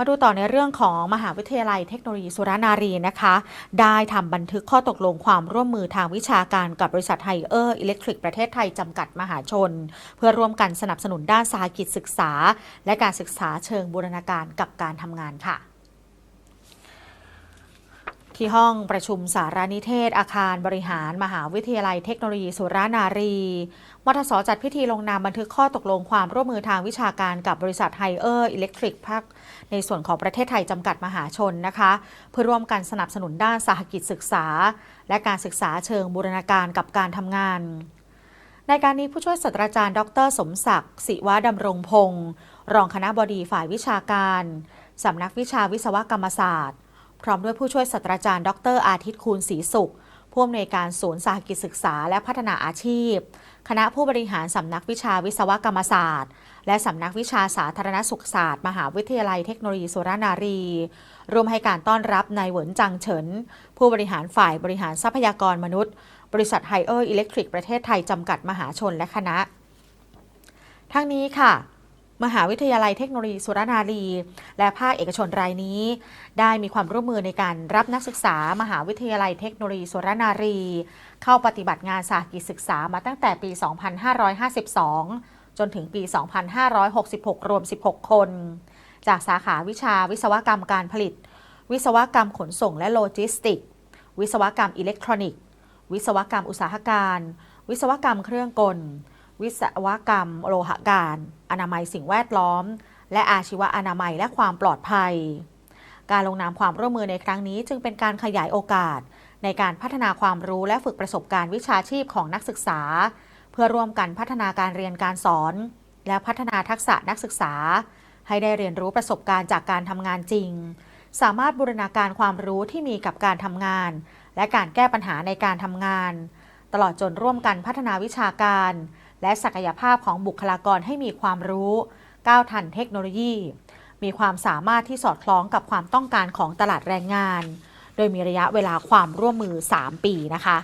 มาดูต่อในเรื่องของมหาวิทยาลัยเทคโนโลยีสุรนารีนะคะ ได้ทำบันทึกข้อตกลงความร่วมมือทางวิชาการกับบริษัทไฮเออร์อิเล็กทริกประเทศไทยจำกัดมหาชน เพื่อร่วมกันสนับสนุนด้านสาหกิจศึกษา และการศึกษาเชิงบูรณาการกับการทำงานค่ะ ที่ห้องประชุมสารนิเทศ อาคารบริหาร มหาวิทยาลัยเทคโนโลยีสุรานารีมทสจัดพิธีลงนามบันทึกข้อตกลงความร่วมมือทางวิชาการกับบริษัทไฮเออร์อิเล็กทริกภาคในส่วนของประเทศไทยจำกัดมหาชนนะคะ เพื่อร่วมกันสนับสนุนด้านสหกิจศึกษา และการศึกษาเชิงบูรณาการกับการทำงาน ในการนี้ผู้ช่วยศาสตราจารย์ ดร สมศักดิ์ศิวะดำรงพงศ์รองคณะบดีฝ่ายวิชาการสำนักวิชาวิศวกรรมศาสตร์ พร้อมด้วยผู้ช่วยศาสตราจารย์ ดร อาทิตย์คูณศรีสุข ผู้อำนวยการศูนย์สาหกิจศึกษาและพัฒนาอาชีพ คณะผู้บริหารสำนักวิชาวิศวกรรมศาสตร์ และสำนักวิชาสาธารณสุขศาสตร์ มหาวิทยาลัยเทคโนโลยีสุรานารีรวมให้การต้อนรับนายเหวินจังเฉิน ผู้บริหารฝ่ายบริหารทรัพยากรมนุษย์ บริษัทไฮเออร์อิเล็กทริกประเทศไทยจำกัดมหาชนและคณะ ทั้งนี้ค่ะ มหาวิทยาลัยเทคโนโลยีสุรนารี และภาคเอกชนรายนี้ ได้มีความร่วมมือในการรับนักศึกษามหาวิทยาลัยเทคโนโลยีสุรนารี เข้าปฏิบัติงานสาหกิจศึกษามาตั้งแต่ปี 2552 จนถึงปี 2566 รวม 16 คน จากสาขาวิชาวิศวกรรมการผลิต วิศวกรรมขนส่งและโลจิสติก วิศวกรรมอิเล็กทรอนิกส์ วิศวกรรมอุตสาหการ วิศวกรรมเครื่องกล วิศวกรรม โลหะการ อนามัยสิ่งแวดล้อม และอาชีวอนามัยและความปลอดภัย การลงนามความร่วมมือในครั้งนี้จึงเป็นการขยายโอกาส ในการพัฒนาความรู้และฝึกประสบการณ์วิชาชีพของนักศึกษา เพื่อร่วมกันพัฒนาการเรียนการสอน และพัฒนาทักษะนักศึกษา ให้ได้เรียนรู้ประสบการณ์จากการทำงานจริง สามารถบูรณาการความรู้ที่มีกับการทำงาน และการแก้ปัญหาในการทำงาน ตลอดจนร่วมกันพัฒนาวิชาการ และศักยภาพของบุคลากรให้มีความรู้ก้าวทันเทคโนโลยี มีความสามารถที่สอดคล้องกับความต้องการของตลาดแรงงาน โดยมีระยะเวลาความร่วมมือ 3 ปีนะคะ